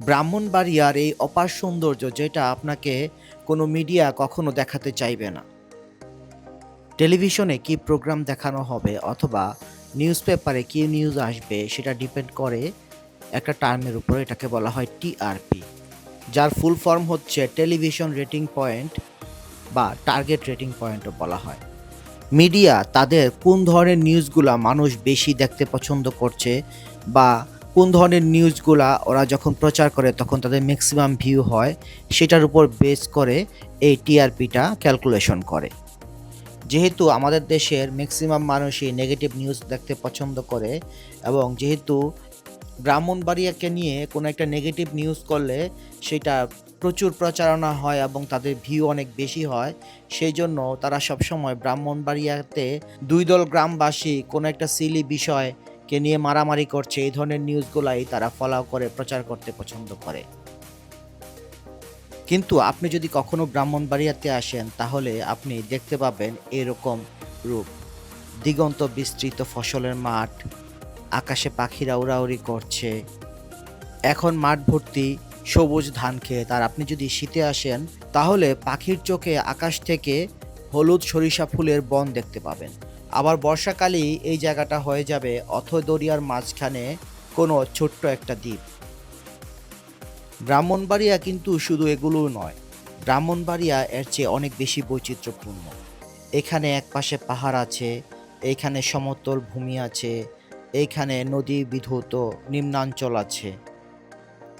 ব্রাহ্মণবাড়িয়ার এই অপার সৌন্দর্য যেটা আপনাকে কোনো মিডিয়া কখনো দেখাতে চাইবে না। টেলিভিশনে কি প্রোগ্রাম দেখানো হবে অথবা নিউজ পেপারে কী নিউজ আসবে সেটা ডিপেন্ড করে একটা টার্মের উপরে এটাকে বলা হয় টিআরপি যার ফুল ফর্ম হচ্ছে টেলিভিশন রেটিং পয়েন্ট বা টার্গেট রেটিং পয়েন্টও বলা হয়। মিডিয়া তাদের কোন ধরনের নিউজগুলা মানুষ বেশি দেখতে পছন্দ করছে বা কোন ধরনের নিউজগুলা ওরা যখন প্রচার করে, তখন তাদের ম্যাক্সিমাম ভিউ হয়, সেটার উপর বেস করে এই টিআরপিটা ক্যালকুলেশন করে। যেহেতু আমাদের দেশের ম্যাক্সিমাম মানুষই নেগেটিভ নিউজ দেখতে পছন্দ করে এবং যেহেতু ব্রাহ্মণবাড়িয়াকে নিয়ে কোনো একটা নেগেটিভ নিউজ করলে সেটা প্রচুর প্রচারণা হয় এবং তাদের ভিউ অনেক বেশি হয়, সেই জন্য তারা সবসময় ব্রাহ্মণবাড়িয়াতে দুই দল গ্রামবাসী কোনো একটা সিলি বিষয়কে নিয়ে মারামারি করছে, এই ধরনের নিউজগুলাই তারা ফলো করে, প্রচার করতে পছন্দ করে। কিন্তু আপনি যদি কখনো ব্রাহ্মণবাড়িয়াতে আসেন, তাহলে আপনি দেখতে পাবেন এরকম রূপ। দিগন্ত বিস্তৃত ফসলের মাঠ, আকাশে পাখিরা উড়াউড়ি করছে, এখন মাঠ ভর্তি, সবুজ ধান ক্ষেত। আর আপনি যদি শীতে আসেন, তাহলে পাখির চোখে আকাশ থেকে হলুদ সরিষা ফুলের বন দেখতে পাবেন। আবার বর্ষাকালেই এই জায়গাটা হয়ে যাবে অথ দরিয়ার মাঝখানে কোনো ছোট্ট একটা দ্বীপ। ব্রাহ্মণবাড়িয়া কিন্তু শুধু এগুলো নয়, ব্রাহ্মণবাড়িয়া এর চেয়ে অনেক বেশি বৈচিত্র্যপূর্ণ। এখানে একপাশে পাহাড় আছে এইখানে সমতল ভূমি আছে এইখানে নদী বিধৌত নিম্নাঞ্চল আছে।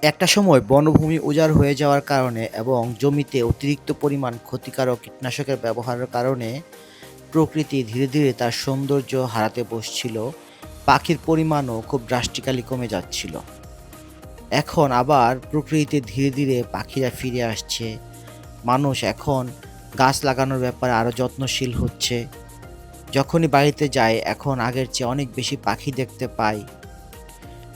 একটা সময় বনভূমি উজাড় হয়ে যাওয়ার কারণে এবং জমিতে অতিরিক্ত পরিমাণ ক্ষতিকারক কীটনাশকের ব্যবহারের কারণে প্রকৃতি ধীরে ধীরে তার সৌন্দর্য হারাতে বসছিল, পাখির পরিমাণও খুব ড্রাস্টিক্যালি কমে যাচ্ছিল। এখন আবার প্রকৃতিতে ধীরে ধীরে পাখিরা ফিরে আসছে। মানুষ এখন গাছ লাগানোর ব্যাপারে আরও যত্নশীল হচ্ছে। যখনই বাড়িতে যায়, এখন আগের চেয়ে অনেক বেশি পাখি দেখতে পাই।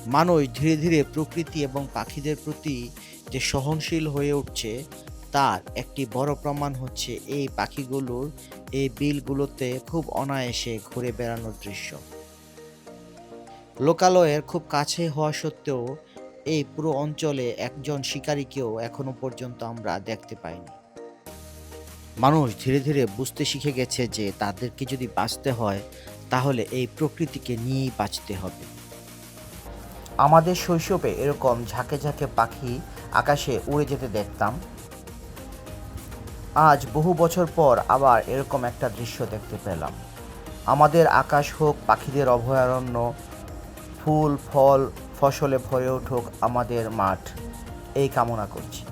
মানুষ ধীরে ধীরে প্রকৃতি এবং পাখিদের প্রতি যে সহনশীল হয়ে উঠছে তার একটি বড় প্রমাণ হচ্ছে এই পাখিগুলোর এই বিলগুলোতে খুব অনায়াসে ঘুরে বেড়ানোর দৃশ্য। লোকালয়ের খুব কাছে হওয়া সত্ত্বেও এই পুরো অঞ্চলে একজন শিকারীকেও এখনও পর্যন্ত আমরা দেখতে পাইনি। মানুষ ধীরে ধীরে বুঝতে শিখে গেছে যে তাদেরকে যদি বাঁচতে হয়, তাহলে এই প্রকৃতিকে নিয়েই বাঁচতে হবে। আমাদের শৈশবে এরকম ঝাঁকে ঝাঁকে পাখি আকাশে উড়ে যেতে দেখতাম। আজ বহু বছর পর আবার এরকম একটা দৃশ্য দেখতে পেলাম। আমাদের আকাশ হোক, পাখিদের অভয়ারণ্য, ফুল, ফল, ফসলে ভরে উঠুক আমাদের মাঠ। এই কামনা করছি।